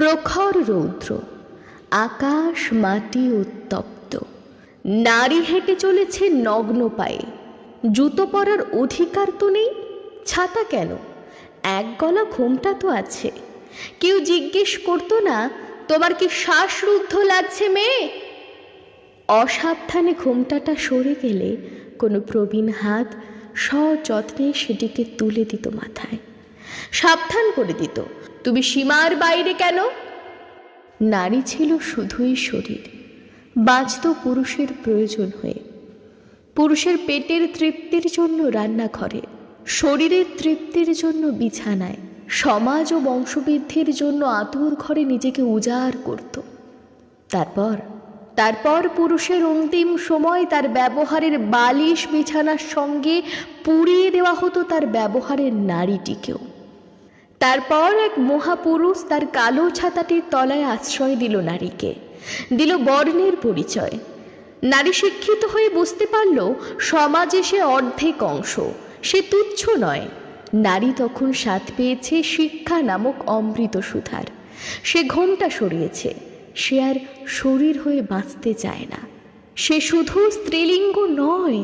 প্রখর রৌদ্র, আকাশ, মাটি উত্তপ্ত। নারী হেঁটে চলেছে নগ্ন পায়ে। জুতো পরার অধিকার তো নেই? ছাতা কেন? এক গলা ঘোমটা তো আছে। কেউ জিজ্ঞেস করতো না, তোমার কি শ্বাসরুদ্ধ লাগছে মেয়ে? অসাবধানে ঘোমটাটা সরে গেলে কোনো প্রবীণ হাত সযত্নে সেটিকে তুলে দিত মাথায়। সাবধান করে দিত। তুমি সীমার বাইরে কেন? নারী ছিল শুধুই শরীর, বাঁচত পুরুষের প্রয়োজন হয়ে। পুরুষের পেটের তৃপ্তির জন্য রান্নাঘরে, শরীরের তৃপ্তির জন্য বিছানায়, সমাজ ও বংশবৃদ্ধির জন্য আতুর ঘরে নিজেকে উজাড় করত। তারপর তারপর পুরুষের অন্তিম সময় তার ব্যবহারের বালিশ বিছানার সঙ্গে পুড়িয়ে দেওয়া হতো তার ব্যবহারের নারীটিকেও। তারপর এক মহাপুরুষ তার কালো ছাতাটির তলায় আশ্রয় দিল নারীকে। দিল বর্ণের পরিচয়। নারী শিক্ষিত হয়ে বুঝতে পারল, সমাজে সে অর্ধেক অংশ, সে তুচ্ছ নয়। নারী তখন স্বাদ পেয়েছে শিক্ষা নামক অমৃত সুধার। সে ঘোমটা সরিয়েছে, সে আর শরীর হয়ে বাঁচতে চায় না। সে শুধু স্ত্রীলিঙ্গ নয়,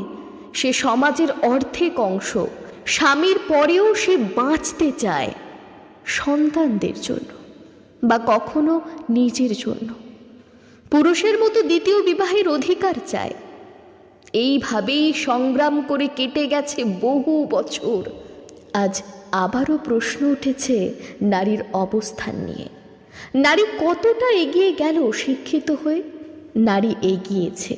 সে সমাজের অর্ধেক অংশ, স্বামীর পরেও সে বাঁচতে চায়। সন্তানদের জন্য বা কখনো নিজের জন্য। পুরুষের মতো দ্বিতীয় বিবাহের অধিকার চায় এইভাবেই সংগ্রাম করে কেটে গেছে বহু বছর। আজ আবারও প্রশ্ন উঠেছে নারীর অবস্থান নিয়ে। নারী কতটা এগিয়ে গেল শিক্ষিত হয়ে? নারী এগিয়েছে,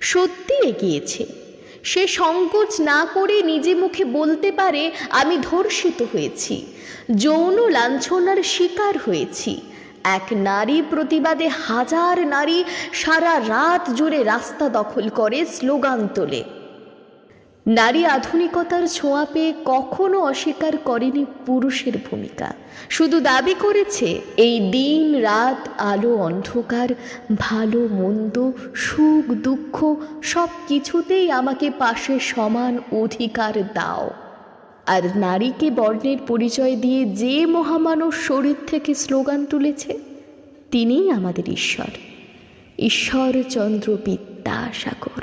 সত্যি এগিয়েছে। সে সংকোচ না করে নিজে মুখে বলতে পারে, আমি ধর্ষিত হয়েছি। যৌন লাঞ্ছনার শিকার হয়েছি। এক নারী প্রতিবাদে হাজার নারী সারা রাত জুড়ে রাস্তা দখল করে স্লোগান তোলে। নারী আধুনিকতার ছোঁয়া পেয়ে কখনো অস্বীকার করেনি পুরুষের ভূমিকা। শুধু দাবি করেছে, এই দিন রাত আলো, অন্ধকার, ভালো, মন্দ, সুখ, দুঃখ, সব কিছুতেই আমাকে পাশে সমান অধিকার দাও। আর নারীকে বর্ণের পরিচয় দিয়ে যে মহামানব শরীর থেকে স্লোগান তুলেছে, তিনিই আমাদের ঈশ্বর। ঈশ্বরচন্দ্র বিদ্যাসাগর।